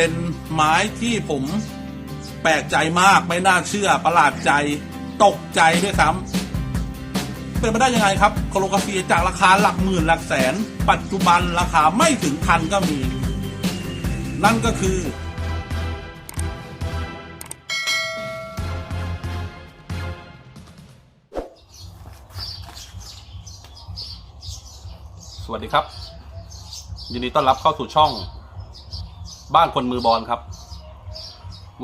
เป็นไม้ที่ผมแปลกใจมากไม่น่าเชื่อประหลาดใจ ตกใจด้วยซ้ำเป็นไปได้ยังไงครับโคโลกาเซียจากราคาหลักหมื่นหลักแสน ปัจจุบันราคาไม่ถึงพันก็มี นั่นก็คือ สวัสดีครับ ยินดีต้อนรับเข้าสู่ช่อง บ้านคนมือบอลครับ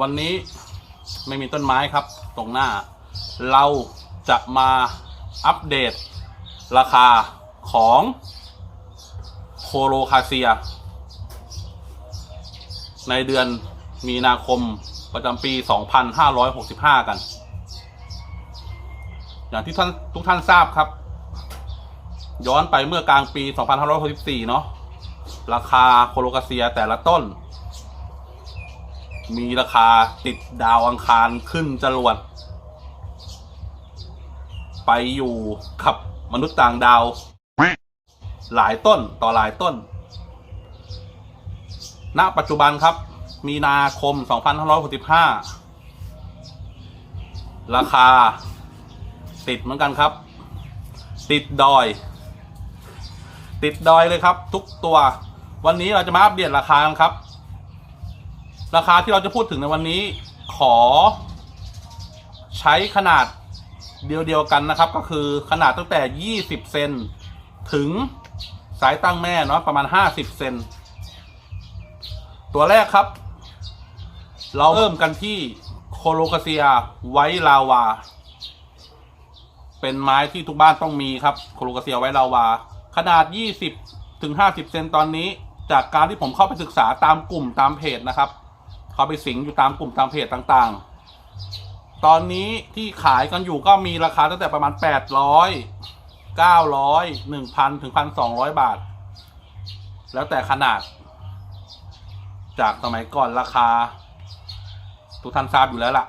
วันนี้ไม่มีต้นไม้ครับ ตรงหน้า เราจะมาอัปเดต ราคาของโคโลคาเซีย ในเดือนมีนาคมประจำปี 2565 กัน อย่างที่ท่านทุกท่านทราบครับ ย้อนไปเมื่อกลางปี 2564 เนาะราคาโคโลกาเซียแต่ละต้น มีราคาติดดาวอังคารขึ้นจรวด ไปอยู่กับมนุษย์ต่างดาว หลายต้นต่อหลายต้น ณ ปัจจุบันครับ มีนาคม 2565 ราคาติดเหมือนกันครับ ติดดอย ติดดอยเลยครับ ทุกตัว วันนี้เราจะมาอัปเดตราคากันครับ ราคาที่เราจะพูดถึงในวันนี้ขอ ใช้ขนาดเดียวๆกันนะครับ ก็คือขนาดตั้งแต่ 20 เซนถึงสายตั้งแม่เนาะประมาณ 50 เซนตัวแรกครับ เราเริ่มกันที่โคโลกาเซียไวลาวา เป็นไม้ที่ทุกบ้านต้องมีครับ โคโลกาเซียไวลาวา ขนาด 20 ถึง 50 เซนตอนนี้ จากการที่ผมเข้าไปศึกษาตามกลุ่มตามเพจนะครับ เข้าไปสิงอยู่ตามกลุ่มตามเพจต่างๆ ตอนนี้ที่ขายกันอยู่ก็มีราคาตั้งแต่ประมาณ 800 900 1,000 ถึง 1,200 บาท แล้วแต่ขนาด จากสมัยก่อนราคา ทุกท่านทราบอยู่แล้วล่ะ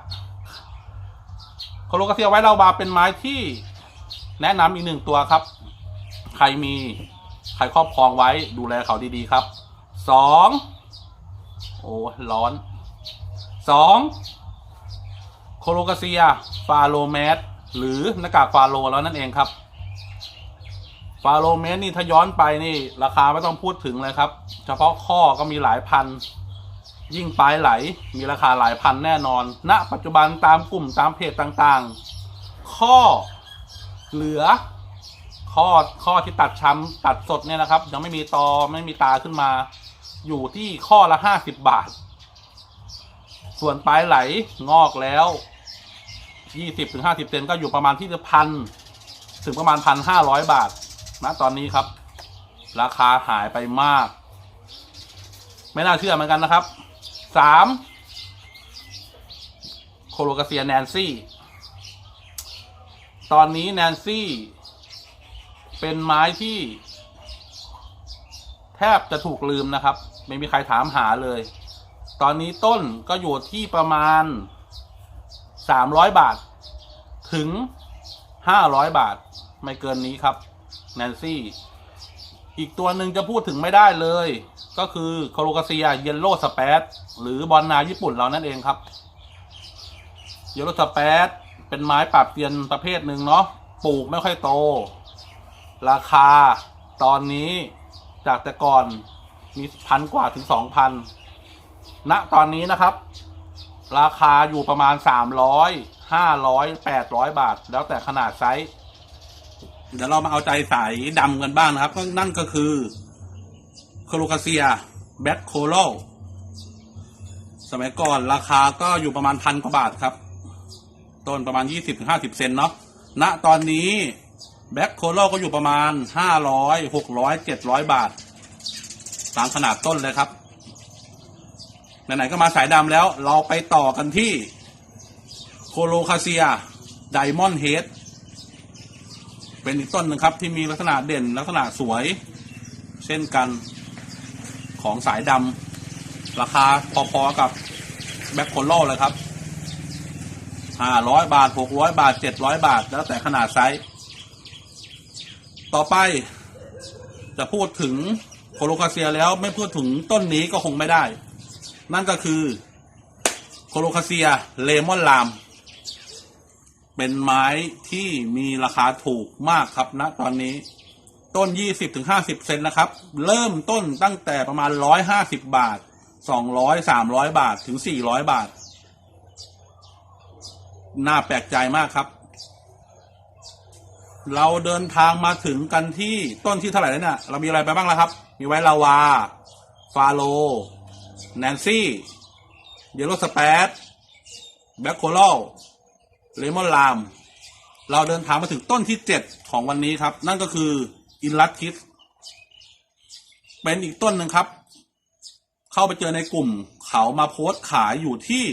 โคโลกาเซียไว้เราบาเป็นไม้ที่แนะนำอีกหนึ่งตัวครับ ใครมี ใครครอบครองไว้ดูแลเขาดีๆครับ สอง โอ้ ร้อน สองโคโลกาเซียฟาโลแมสหรือหน้ากากฟาโลแล้วนั่นเองครับ ฟาโลเมสนี่ถ้าย้อนไปนี่ราคาไม่ต้องพูดถึงเลยครับ เฉพาะข้อก็มีหลายพัน ยิ่งปลายไหลมีราคาหลายพันแน่นอนณปัจจุบันตามกลุ่มตามเพจต่างๆ ข้อเหลือข้อข้อที่ตัดช้ำตัดสดเนี่ยนะครับ ยังไม่มีตอไม่มีตาขึ้นมา อยู่ที่ข้อละห้าสิบบาท ส่วนปลายไหลงอกแล้วยี่สิบถึงห้าสิบเซนก็อยู่ประมาณที่พันถึงประมาณพันห้าร้อยบาทนะตอนนี้ครับ ราคาหายไปมาก ไม่น่าเชื่อเหมือนกันนะครับสามโคโลกาเซียแนนซี่ ตอนนี้แนนซี่ เป็นไม้ที่ แทบจะถูกลืมนะครับ ไม่มีใครถามหาเลย ตอนนี้ต้นก็อยู่ที่ประมาณสามร้อยบาท ถึงห้าร้อยบาท ไม่เกินนี้ครับแนนซี่ อีกตัวหนึ่งจะพูดถึงไม่ได้เลย ก็คือโคโลกาเซียเยลโล่สเปซหรือบอลนาญี่ปุ่นเรานั่นเองครับเยลโล่สเปซเป็นไม้ปราบเซียนประเภทหนึ่งเนาะปลูกไม่ค่อยโต ราคาตอนนี้จากแต่ก่อนมีพันกว่าถึงสองพัน ณตอนนี้นะครับ ราคาอยู่ประมาณสามร้อยห้าร้อยแปดร้อยบาท แล้วแต่ขนาดไซส์เดี๋ยวเรามาเอาใจสายดำกันบ้างนะครับ นั่นก็คือโคโลคาเซียแบทโคโลสมัยก่อนราคาก็อยู่ประมาณพันกว่าบาทครับ ต้นประมาณยี่สิบถึงห้าสิบเซนเนาะณตอนนี้แบ็คโคโลก็อยู่ประมาณห้าร้อยหกร้อยเจ็ดร้อยบาท ตามขนาดต้นเลยครับ ไหนๆก็มาสายดำแล้ว เราไปต่อกันที่โคโลคาเซียไดมอนด์เฮดเป็นอีกต้นหนึ่งครับที่มีลักษณะเด่นลักษณะสวย เช่นกันของสายดำราคาพอๆกับแบ็คโคโลเลยครับห้าร้อยบาทหกร้อยบาทเจ็ดร้อยบาท แล้วแต่ขนาดไซส์ ต่อไป จะพูดถึงโคโลคาเซียแล้วไม่พูดถึงต้นนี้ก็คงไม่ได้ นั่นก็คือโคโลคาเซียเลมอนลาม เป็นไม้ที่มีราคาถูกมากครับณตอนนี้ ต้น 20-50 เซนนะครับ เริ่มต้นตั้งแต่ประมาณ 150 บาท 200 300 บาทถึง 400 บาท น่าแปลกใจมากครับ เราเดินทางมาถึงกันที่ต้นที่เท่าไหร่แล้วเนี่ยเรามีอะไรไปบ้างแล้วครับ มีไว้ลาวา ฟาโล แนนซี่เยลโลสเปดแบ็คโคลเลมอนลาม เราเดินทางมาถึงต้นที่เจ็ดของวันนี้ครับ นั่นก็คืออินลัตคิสเป็นอีกต้นหนึ่งครับ เข้าไปเจอในกลุ่มเขามาโพสต์ขายอยู่ที่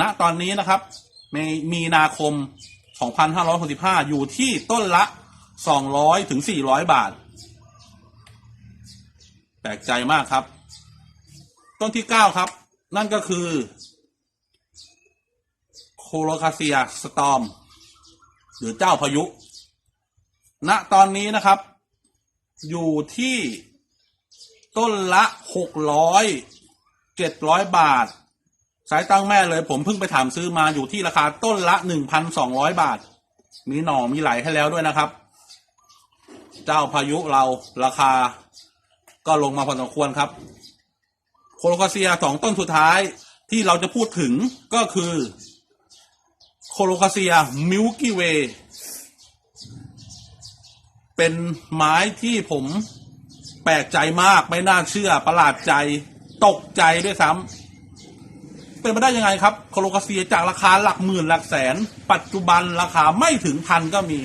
ณตอนนี้นะครับในมีนาคม 2565 อยู่ที่ต้นละ 200 ถึง 400 บาท แปลกใจมากครับ ต้นที่9ครับ นั่นก็คือ โคโลคาเซียสตอม หรือเจ้าพายุ ณตอนนี้นะครับ อยู่ที่ต้นละหกร้อยเจ็ดร้อยบาท สายตั้งแม่เลยผมเพิ่งไปถามซื้อมาอยู่ที่ราคาต้นละหนึ่งพันสองร้อยบาท มีหน่อมีไหลให้แล้วด้วยนะครับ เจ้าพายุเราราคาก็ลงมาพอสมควรครับ โคโลคาเซียสองต้นสุดท้ายที่เราจะพูดถึงก็คือโคโลคาเซียมิลกี้เวย์เป็นไม้ที่ผมแปลกใจมากไม่น่าเชื่อประหลาดใจตกใจด้วยซ้ำเป็นไปได้ยังไงครับ โคโลคาเซียจากราคาหลักหมื่นหลักแสน ปัจจุบันราคาไม่ถึงพันก็มี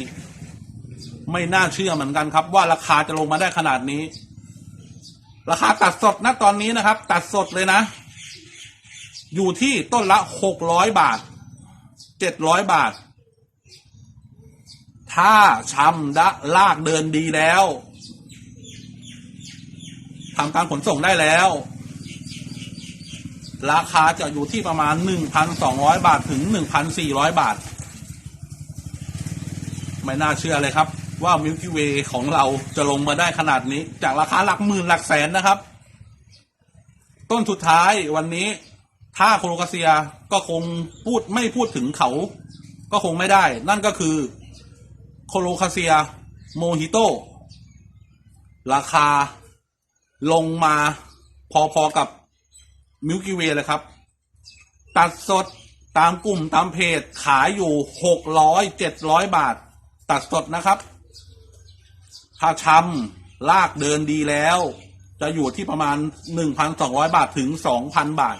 ไม่น่าเชื่อเหมือนกันครับ ว่าราคาจะลงมาได้ขนาดนี้ ราคาตัดสดนะตอนนี้นะครับ ตัดสดเลยนะ อยู่ที่ต้นละหกร้อยบาทเจ็ดร้อยบาท ถ้าชำดะลากเดินดีแล้วทำการขนส่งได้แล้ว ราคาจะอยู่ที่ประมาณ 1,200 บาทถึง 1,400 บาท ไม่น่าเชื่อเลยครับ ว่ามิลกี้เวย์ของเราจะลงมาได้ขนาดนี้ จากราคาหลักหมื่นหลักแสนนะครับ ต้นสุดท้ายวันนี้ ถ้าโคโลคาเซียก็คงพูดไม่พูดถึงเขา ก็คงไม่ได้ นั่นก็คือโคโลคาเซียโมฮิโตราคาลงมาพอๆกับมิลกี้เวย์เลยครับ ตัดสดตามกลุ่มตามเพจขายอยู่หกร้อยเจ็ดร้อยบาท ตัดสดนะครับ ถ้าชำลากเดินดีแล้ว จะอยู่ที่ประมาณหนึ่งพันสองร้อยบาทถึงสองพันบาท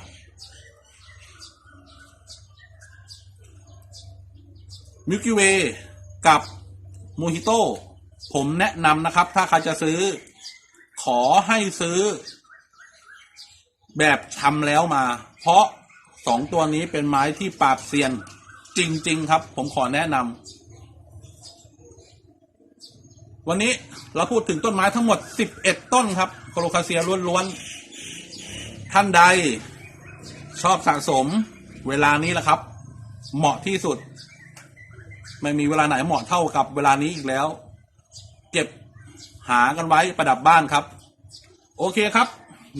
มิกี้เวย์กับโมฮิโต้ผมแนะนำนะครับ ถ้าใครจะซื้อ ขอให้ซื้อ แบบทำแล้วมา เพราะสองตัวนี้เป็นไม้ที่ปราบเซียน จริง ๆ ครับ ผมขอแนะนำ วันนี้เราพูดถึงต้นไม้ทั้งหมด 11 ต้นครับโคโลคาเซียล้วนๆ ท่านใดชอบสะสมเวลานี้แหละครับ เหมาะที่สุด ไม่มีเวลาไหนเหมาะเท่ากับเวลานี้อีกแล้ว เก็บหากันไว้ประดับบ้านครับ โอเคครับ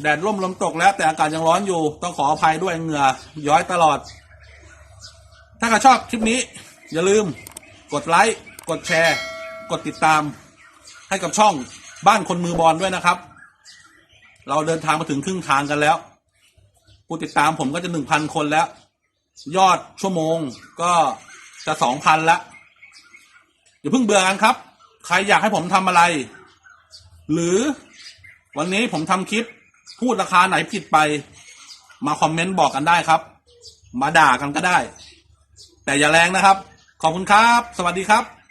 แดดร่มลมตกแล้ว แต่อากาศยังร้อนอยู่ ต้องขออภัยด้วยเหงื่อย้อยตลอด ถ้าใครชอบคลิปนี้ อย่าลืม กดไลค์กดแชร์ กดติดตาม ให้กับช่องบ้านคนมือบอลด้วยนะครับ เราเดินทางมาถึงครึ่งทางกันแล้ว ผู้ติดตามผมก็จะหนึ่งพันคนแล้ว ยอดชั่วโมงก็จะสองพันละอย่าเพิ่งเบื่อกันครับ ใครอยากให้ผมทำอะไร หรือวันนี้ผมทำคลิปพูดราคาไหนผิดไป มาคอมเมนต์บอกกันได้ครับ มาด่ากันก็ได้ แต่อย่าแรงนะครับ ขอบคุณครับ สวัสดีครับ